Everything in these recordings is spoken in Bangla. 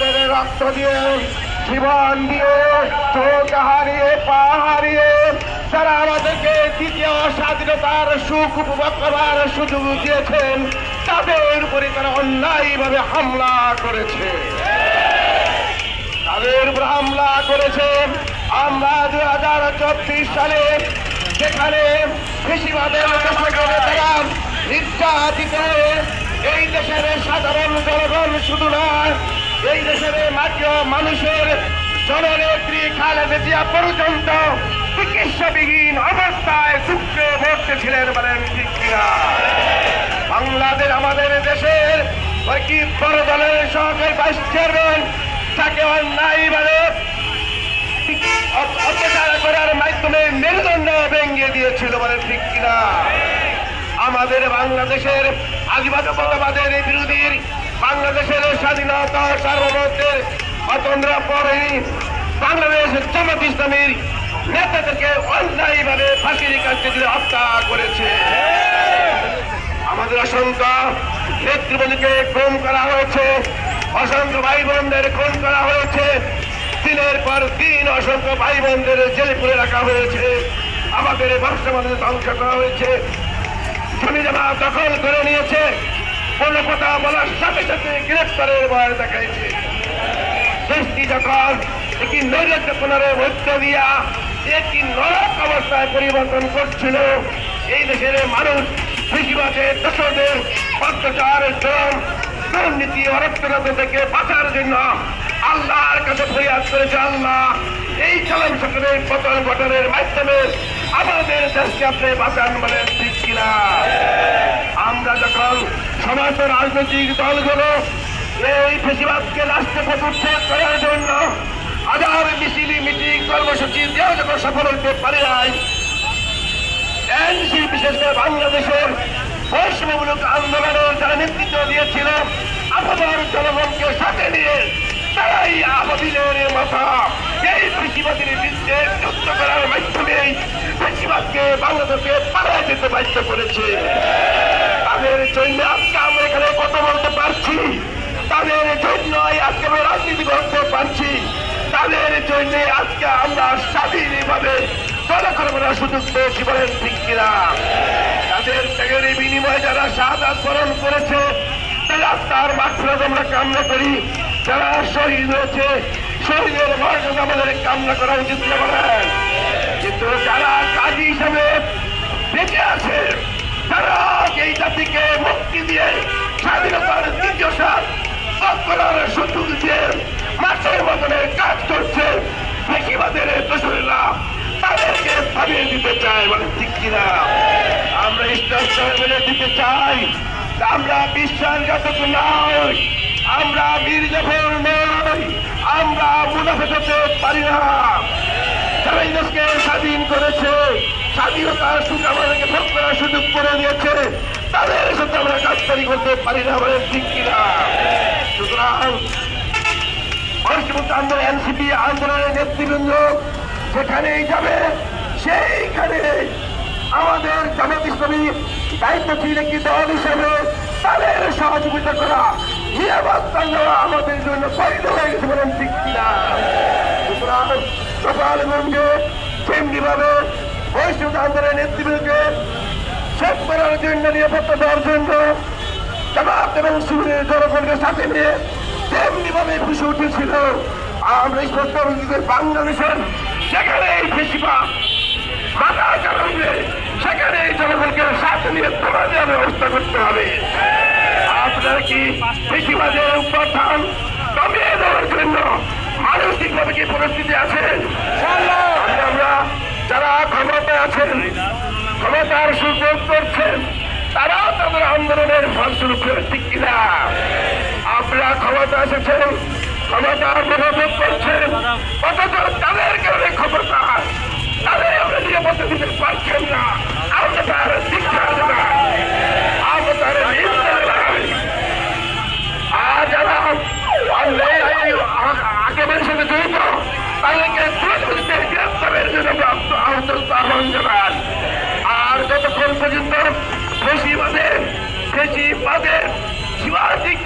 তাদের রক্ত দিয়ে জীবন দিয়ে চোখ হারিয়ে, পা হারিয়ে তারা আমাদেরকে দ্বিতীয় স্বাধীনতার সুখ উপভোগ করবার সুযোগ দিয়েছেন, তাদের উপরে তারা অন্যায়ভাবে হামলা করেছে। তাদের উপর হামলা করেছে। আমরা দুই হাজার চব্বিশ সালে যেখানে কৃষিবাদের তারা নির্যাতিত। এই দেশের সাধারণ জনগণ শুধু নয় এই দেশের মাটিও মানুষের জননেত্রী খালেদা জিয়া পর্যন্ত চিকিৎসাবিহীন অবস্থায় দুঃখে ভর্তেছিলেন বলেন বাংলাদেশ আমাদের দেশের কি বড় দলের সহকারী ভাইস চেয়ারম্যান, তাকে অন্যায়ভাবে অত্যাচার করার মাধ্যমে মেরুদণ্ড ভেঙে দিয়েছিল বলে ঠিক কিনা? আমাদের বাংলাদেশের আদিবাসী বঙ্গবাদের বিরোধীর বাংলাদেশের স্বাধীনতা সার্বভৌমত্বের অতন্ত্র পরে বাংলাদেশ জামাত ইসলামীর নেতাদেরকে অন্যায়ভাবে ফাঁসির কাছে দিয়ে হত্যা করেছে। আমাদের অসংখ্য নেতৃবৃন্দকে খুন করা হয়েছে, অসংখ্য ভাই বোনদের খুন করা হয়েছে, দিনের পর দিন অসংখ্য ভাই বোনদের জেলে পুরে রাখা হয়েছে, আমাদের বর্ষমানের ধ্বংস করা হয়েছে। জমা দখল করে নিয়েছে, কোনো কথা বলার সাথে সাথে গ্রেফতারের ভয় দেখাইছে। দেশটি যখন একটি নৈরাজ্যপনার মধ্য দিয়া একটি নরক অবস্থায় পরিবর্তন করছিল, এই দেশের মানুষ কৃষিবাদের দোষদের অত্যাচার শ্রম দুর্নীতি অরক্ষণতা থেকে বাঁচার জন্য আল্লাহর কাছে ফরিয়াদ করেছে আল্লাহ। এই চালান সরকারের পতন ঘটনের মাধ্যমে আমাদের দেশকে আপনি বাঁচান বলে ঠিক কিনা? আমরা যখন সমস্ত রাজনৈতিক দলগুলো এই ফেসিবাদকে রাষ্ট্রে প্রতিষ্ঠা করার জন্য হাজার মিছিল মিটিং, কর্মসূচি দিয়েও যখন সফল হতে পারে নাই এনসি বিশেষ করে বাংলাদেশের বৈষম্যমূলক আন্দোলনের যারা নেতৃত্ব দিয়েছিল আমাদের জনগণকে সাথে নিয়ে তারাই আবাদিনের মাথা। এই কৃষিবাদের বিরুদ্ধে যুদ্ধ করার মাধ্যমে কৃষিবাদকে বাংলাদেশকে পাড়ায় যেতে বাধ্য করেছে তাদের জন্য আজকে আমরা এখানে কথা বলতে পারছি তাদের জন্যই আজকে আমরা রাজনীতি করতে পারছি তাদের জন্য আজকে আমরা স্বাধীনভাবে চলাচল করার সুযোগ পেয়েছি বলেন ঠিক কিনা তাদের ত্যাগের বিনিময়ে যারা শাহাদ বরণ করেছে তারা তার মাত্রাজ আমরা কামনা করি যারা শহীদ হয়েছে মর্যাদা আমাদের কামনা করা উচিত কিন্তু যারা কাজী হিসাবে বেঁচে আছে, তারা এই জাতিকে মুক্তি দিয়ে স্বাধীনতার দ্বিতীয় সাথ করার সুযোগ দিয়ে মতনে কাজ করছে। বেশিবাদের দোষরেরা তাদেরকে থামিয়ে দিতে চাই মানে ঠিক কিনা? আমরা স্পষ্ট বলে দিতে চাই আমরা বিশ্বাসঘাতক নয়। আমরা বীরজাফর নই আমরা মুনাফে হতে পারি না। যারা এই দেশকে স্বাধীন করেছে, স্বাধীনতার সুখ আমাদেরকে ভোগ করার সুযোগ করে দিয়েছে, তাদের সাথে আমরা কাজকারি করতে পারি না বলে ঠিক কিনা? সুতরাং পশ্চিমবঙ্গ আন্দোলন এনসিপি আন্দোলনের নেতৃবৃন্দ যেখানেই যাবে, সেইখানে আমাদের জামাত ইসলামী দায়িত্বশীল একটি দল হিসেবে তাদের সহযোগিতা করা নিরাপত্তা দেওয়া আমাদের জন্য বৈধ হয়ে গেছে বলেন ঠিক কিনা সুতরাং গোপালগঞ্জে তেমনি ভাবে বৈষ্ণব আন্দোলনের নেতৃবৃন্দকে শেষ করার জন্য নিরাপত্তা দেওয়ার জন্য জামাত এবং শিবিরের জনগণকে সাথে নিয়ে তেমনি ভাবে খুশি উঠেছিল আমরা সেখানে এই বেশিরভাগ মাথা চালাবে সেখানে এই জনগণকে সাথে নিয়ে তোলা দেওয়ার ব্যবস্থা করতে হবে আপনারা কি বেশিরভাগের উপাদান কমিয়ে দেওয়ার জন্য মানসিকভাবে কি পরিস্থিতি আছেন আমরা যারা ক্ষমতায় আছেন, ক্ষমতার সুযোগ করছেন, তারাও তাদের আন্দোলনের ফলস্বরূপ ঠিক কিনা? আপনারা ক্ষমতা এসেছেন, ক্ষমতার প্রভাব করছেন, অথচ তাদের কারণে ক্ষমতা তাদের আমরা নিরাপত্তা দিতে পারছেন না। আমরা তার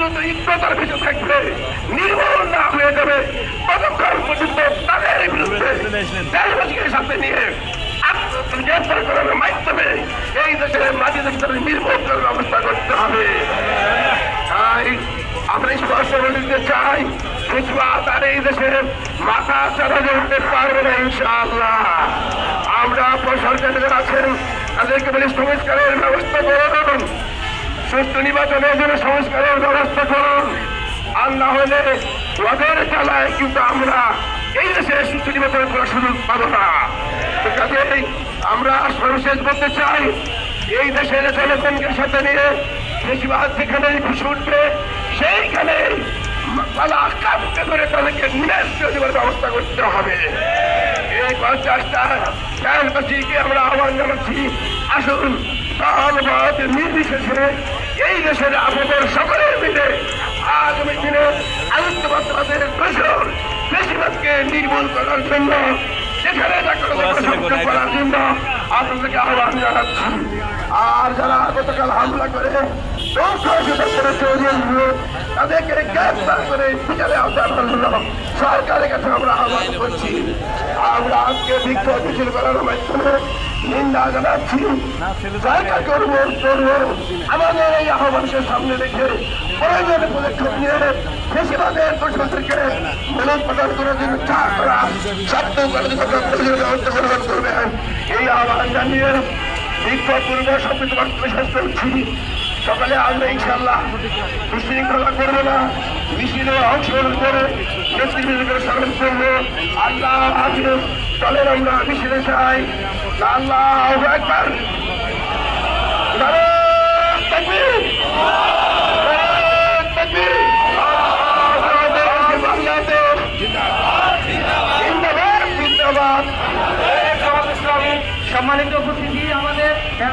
পর্যন্ত ইজ্ঞতার থাকবে। নির্মূল না হয়ে যাবে। ততক্ষণ পর্যন্ত তাদের বিরুদ্ধে। সাথে নিয়ে ব্যবস্থা করতে হবে। আমরা স্পষ্ট চাই সুচবাদ আর এই দেশের মাথা চারা ধরতে পারবে না, ইনশাআল্লাহ। আমরা সরকার যারা আছেন, তাদেরকে বলি সংস্কারের ব্যবস্থা করে দেবেন। সুষ্ঠু নির্বাচনের জন্য সংস্কারের ব্যবস্থা করুন। আর না হলে ওদের চালায় কিন্তু আমরা এই দেশে সুষ্ঠু নির্বাচন করার সুযোগ পাবো না। কাজেই আমরা সর্বশেষ বলতে চাই, এই দেশের জনগণকে সাথে নিয়ে বেশিরভাগ যেখানে খুশি উঠবে সেইখানে পালা করে তাদেরকে নিরাশ্র দেওয়ার ব্যবস্থা করতে হবে। এই পঞ্চাশটা আমরা আহ্বান জানাচ্ছি, আসুন। ধন্যবাদ নির্বিশেষে এই দেশের আপনাদের সকলের মিলে আগামী দিনে আলোচনাবাদের দোষর বেশিরভাগকে নির্মূল করার জন্য সেখানে করার জন্য আপনাদেরকে আহ্বান জানাচ্ছি। আর যারা গতকাল হামলা করে তাদেরকে গ্রেফতার করে বিচারে আনল সরকারের কাছে আমরা আহ্বান করছি আমরা আজকে বিক্ষোভ মিছিল করার মাধ্যমে নিন্দা জানাচ্ছি সরকার করব করব আমাদের এই আহ্বানকে সামনে রেখে প্রয়োজনে পদক্ষেপ নিয়ে বেশিরভাগের প্রশাসনকে মূলত প্রদান করার জন্য চা করা শব্দ করার করবেন এই আহ্বান জানিয়ে বিক্ষোভ পূর্ব বক্তব্য করছি। সকালে আসবে ইনশাল্লাহ সুশৃঙ্খলা করব না। মিছিলে অংশগ্রহণ করে নেতৃবৃন্দকে স্বাগত করব। আল্লাহ হাফিজ, চলেন আমরা মিছিলে চাই আল্লাহ একবার